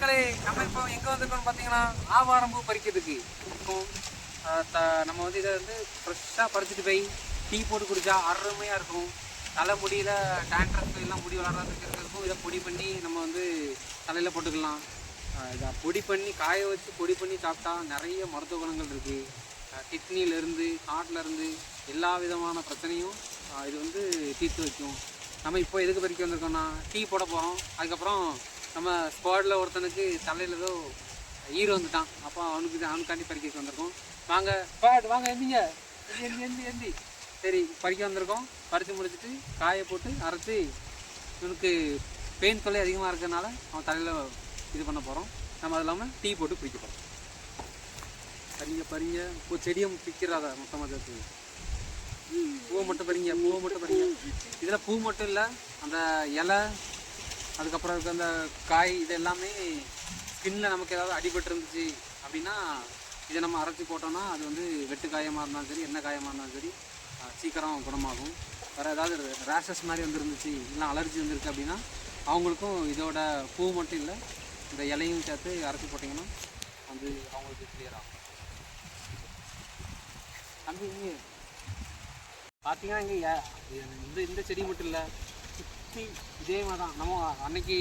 மக்களே நம்ம இப்போ எங்கே வந்திருக்கோம்னு பார்த்தீங்கன்னா ஆவாரம்பூ பறிக்கிறதுக்கு. இப்போ த- நம்ம வந்து இதை வந்து ஃப்ரெஷ்ஷாக பறிச்சுட்டு போய் டீ போட்டு குடிச்சா அருமையாக இருக்கும். தலை முடியில் டேண்ட்ரஸ் எல்லாம் முடி வளர்றதுக்கு இருக்கிறதுக்கும் இதை பொடி பண்ணி நம்ம வந்து தலையில் போட்டுக்கலாம். இதை பொடி பண்ணி காய வச்சு பொடி பண்ணி சாப்பிட்டா நிறைய மருத்துவ குணங்கள் இருக்குது கிட்னிலேருந்து இருந்து எல்லா விதமான பிரச்சனையும் இது வந்து தீர்த்து வைக்கும். நம்ம இப்போ எதுக்கு பறிக்க வந்திருக்கோம்னா டீ போட போகிறோம் அதுக்கப்புறம் நம்ம ஸ்குவாடில் ஒருத்தனுக்கு தலையில் ஏதோ ஈரோ வந்துட்டான். அப்போ அவனுக்கு இது- அவனுக்காண்டி பறிக்க வந்திருக்கோம். வாங்க ஸ்குவாட் வாங்க எந்திங்க. எந்தி எந்தி எந்தி எந்தி. சரி பறிக்க வந்திருக்கோம். பறித்து முடிச்சுட்டு காய போட்டு அரைச்சி இவனுக்கு பெயின் தொல்லை அதிகமாக இருக்கிறதுனால அவன் தலையில் இது பண்ண போகிறோம் நம்ம அது இல்லாமல் டீ போட்டு குடிக்க போகிறோம் பறிங்க பறிங்க. பூ செடியை பிக்கிறாத மொத்தமாக சேர்த்து. பூவை மட்டும் பறிங்க பூவை மட்டும் பறிங்க. இதில் பூ மட்டும் இல்லை அந்த இலை அதுக்கப்புறம் இருக்க அந்த காய் இது எல்லாமே ஸ்கின்ல நமக்கு ஏதாவது அடிபட்டு இருந்துச்சு அப்படின்னா இதை நம்ம அரைச்சி போட்டோம்னா அது வந்து வெட்டு காயமாக இருந்தாலும் சரி என்ன காயமாக இருந்தாலும் சரி சீக்கிரம் குணமாகும். வேறு ஏதாவது ரேஷஸ் மாதிரி வந்துருந்துச்சு இல்லை அலர்ஜி வந்துருக்கு அப்படின்னா அவங்களுக்கும் இதோட பூ மட்டும் இல்லை இந்த இலையும் சேர்த்து அரைச்சி போட்டிங்கன்னா வந்து அவங்களுக்கு கிளியர் ஆகும். தம்பி இங்கே பார்த்தீங்கன்னா இங்கே இந்த இந்த செடி மட்டும் இல்லை இதே மாதிரி தான் நம்ம அன்னைக்கு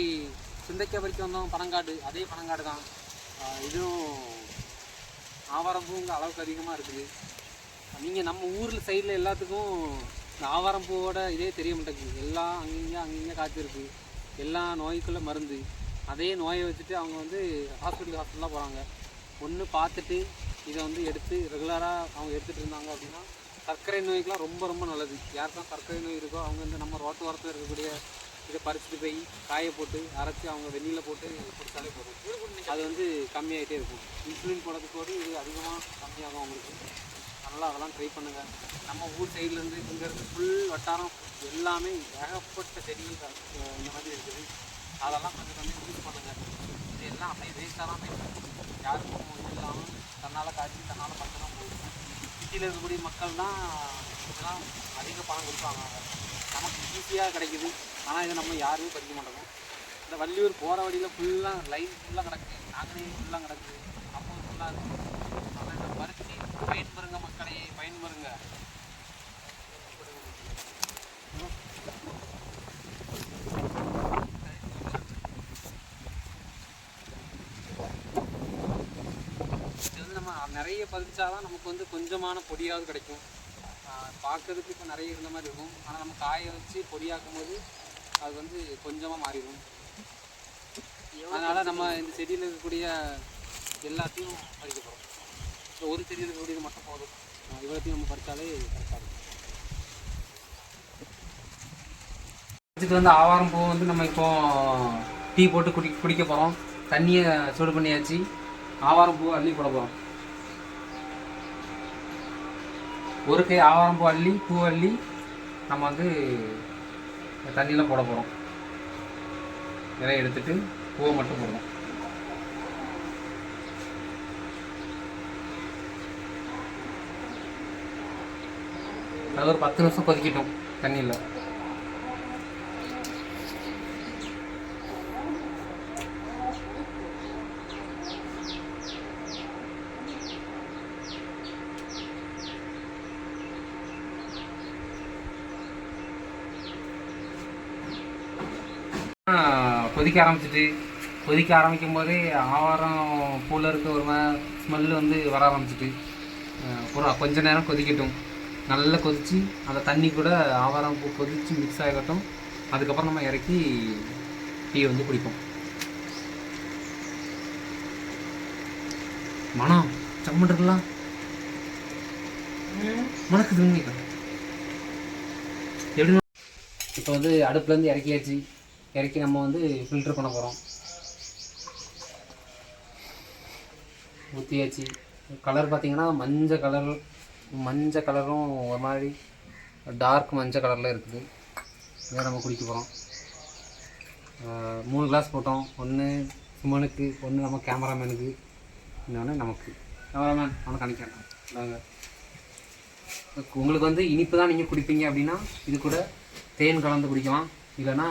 சிந்தைக்க பறிக்க வந்தோம். பனங்காடு. அதே பனங்காடு தான். இதுவும் ஆவாரம்பூ அளவுக்கு அதிகமாக இருக்குது. நீங்கள் நம்ம ஊரில் சைடில் எல்லாத்துக்கும் இந்த ஆவாரம்பூவோட இதே தெரிய மாட்டேங்குது. எல்லாம் அங்கங்கே அங்கங்கே காய்ச்சிருக்கு எல்லா நோய்க்குள்ள மருந்து. அதே நோயை வச்சுட்டு அவங்க வந்து ஹாஸ்பிட்டல் ஹாஸ்பிட்டலாக போகிறாங்க ஒன்று பார்த்துட்டு இதை வந்து எடுத்து ரெகுலராக அவங்க எடுத்துகிட்டு இருந்தாங்க அப்படின்னா சர்க்கரை நோய்க்கெலாம் ரொம்ப ரொம்ப நல்லது. யாருக்கெல்லாம் சர்க்கரை நோய் இருக்கோ அவங்க வந்து நம்ம ரோட்டு ஓரத்தில் இருக்கக்கூடிய இதை பறிச்சுட்டு போய் காய போட்டு அரைச்சி அவங்க வெந்நீரில் போட்டு கொடுத்தாலே போதும். அது வந்து கம்மியாகிட்டே இருக்கும். இன்சுலின் போடுறதுக்கோடு இது அதிகமாக கம்மியாகும் அவங்களுக்கு. அதனால் அதெல்லாம் ட்ரை பண்ணுங்கள் நம்ம ஊர் சைட்லேருந்து இங்கே இருக்க ஃபுல் வட்டாரம் எல்லாமே ஏகப்பட்ட செடிகள் இந்த மாதிரி இருக்குது. அதெல்லாம் கொஞ்சம் கொஞ்சம் யூஸ் பண்ணுங்கள் இது எல்லாம் அப்படியே வேஸ்ட்டாக தான் போயிடும் யாருக்கும் இல்லாமல் தன்னால் காய்ச்சி தன்னால் மட்டும்தான் போயிடும் சிட்டியில் இருக்கக்கூடிய மக்கள் தான் இதெல்லாம் அதிக பணம் கொடுப்பாங்க. நமக்கு ஈஸியாக கிடைக்குது. ஆனால் இதை நம்ம யாருமே படிக்க மாட்டோம். இந்த வள்ளியூர் போகிற வழியில் ஃபுல்லாக லைன் ஃபுல்லாக கிடக்கு. நாங்களே ஃபுல்லாக கிடக்கு. அப்போ ஃபுல்லாக இருக்குது அதனால் இதை பறித்து பயன்பெறுங்க மக்களே பயன்பெறுங்க இது வந்து நம்ம நிறைய பதிச்சாதான் நமக்கு வந்து கொஞ்சமான பொடியாவது கிடைக்கும். பார்க்கறதுக்கு இப்போ நிறைய இருந்த மாதிரி இருக்கும். ஆனால் நம்ம காய வச்சு பொடியாக்கும் போது அது வந்து கொஞ்சமாக மாறிடும். அதனால் நம்ம இந்த செடியில் இருக்கக்கூடிய எல்லாத்தையும் பறிக்க போகிறோம் ஒரு செடியில் இருக்கக்கூடியது மட்டும் போதும். இவ்வளோத்தையும் நம்ம பறித்தாலே கரெக்டாக இருக்கும். வந்து ஆவாரம் பூ வந்து நம்ம இப்போ டீ போட்டு குடி குடிக்க போகிறோம் தண்ணியை சூடு பண்ணியாச்சு. ஆவாரம் பூ அள்ளி போட போகிறோம் ஒரு கை ஆவாரம்பூ அள்ளி பூ அள்ளி நம்ம வந்து தண்ணியில் போட போகிறோம் இலையை எடுத்துட்டு பூவை மட்டும் போடணும். அது ஒரு பத்து நிமிஷம் கொதிக்கட்டும் தண்ணியில். கொதிக்க ஆரம்பிச்சிட்டு கொதிக்க ஆரம்பிக்கும் போதே ஆவாரம் பூவில் இருக்க ஒரு ஸ்மெல்லு வந்து வர ஆரம்பிச்சிட்டு பூரா கொஞ்ச நேரம் கொதிக்கட்டும். நல்லா கொதிச்சு அந்த தண்ணி கூட ஆவாரம் பூ கொதிச்சு மிக்ஸ் ஆகட்டும். அதுக்கப்புறம் நம்ம இறக்கி டீ வந்து குடிப்போம். மனம் சம்மன் இருக்கலாம் எப்படி இப்போ வந்து அடுப்புலேருந்து இறக்கியாச்சு. இறக்கி நம்ம வந்து ஃபில்ட்ரு பண்ண போகிறோம் ஊற்றியாச்சு கலர் பார்த்திங்கன்னா மஞ்சள் கலர் மஞ்சள் கலரும் ஒரு மாதிரி டார்க் மஞ்சள் கலரில் இருக்குது. இதை நம்ம குடிக்க போகிறோம் மூணு கிளாஸ் போட்டோம். ஒன்று சுமனுக்கு ஒன்று நம்ம கேமராமேனுக்கு இன்னொன்று நமக்கு. கேமராமேன் அவனை காணிக்கிறேன் நாங்கள் உங்களுக்கு வந்து இனிப்பு தான் நீங்கள் குடிப்பீங்க அப்படின்னா இது கூட தேன் கலந்து குடிக்கலாம். இல்லைன்னா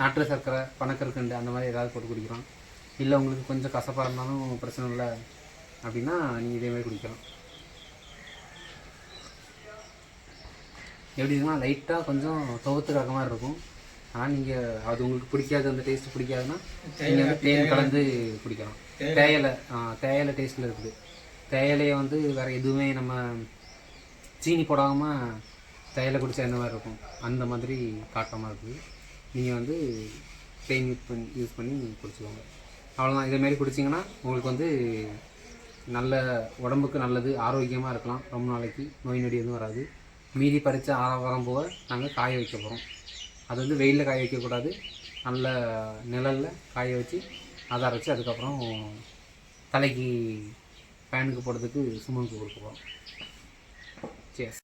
நாட்டு சர்க்கரை பனக்கற்கண்டு அந்த மாதிரி ஏதாவது போட்டு குடிக்கலாம் இல்லை உங்களுக்கு கொஞ்சம் கசப்பாக இருந்தாலும் பிரச்சனை இல்லை அப்படின்னா நீங்கள் இதே மாதிரி குடிக்கலாம். எப்படி இருக்குன்னா லைட்டாக கொஞ்சம் துவத்து கலக்க மாதிரி இருக்கும். ஆனால் நீங்கள் அது உங்களுக்கு பிடிக்காது அந்த டேஸ்ட் பிடிக்காதுன்னா நீங்கள் வந்து தேன் கலந்து குடிக்கலாம். தேயிலை ஆ, தேயிலை டேஸ்ட்டில் இருக்குது. தேயிலையை வந்து வேறு எதுவுமே நம்ம சீனி போடாமல் தேயிலை குடிச்சா எந்த மாதிரி இருக்கும்? அந்த மாதிரி காட்டமாக இருக்குது. நீங்கள் வந்து பெயின் யூஸ் பண்ணி யூஸ் பண்ணி குடிச்சிக்கோங்க. அவ்வளோதான் இதேமாரி குடிச்சிங்கன்னா உங்களுக்கு வந்து நல்ல உடம்புக்கு நல்லது ஆரோக்கியமாக இருக்கலாம். ரொம்ப நாளைக்கு நோய் நொடி எதுவும் வராது. மீதி பறித்த ஆரம் போக நாங்கள் காய வைக்க போகிறோம் அது வந்து வெயிலில் காய வைக்கக்கூடாது நல்ல நிழலில் காய வச்சு அதை அரைச்சி அதுக்கப்புறம் தலைக்கு ஃபேனுக்கு போடுறதுக்கு சுமனுக்கு கொடுக்க போகிறோம் சரி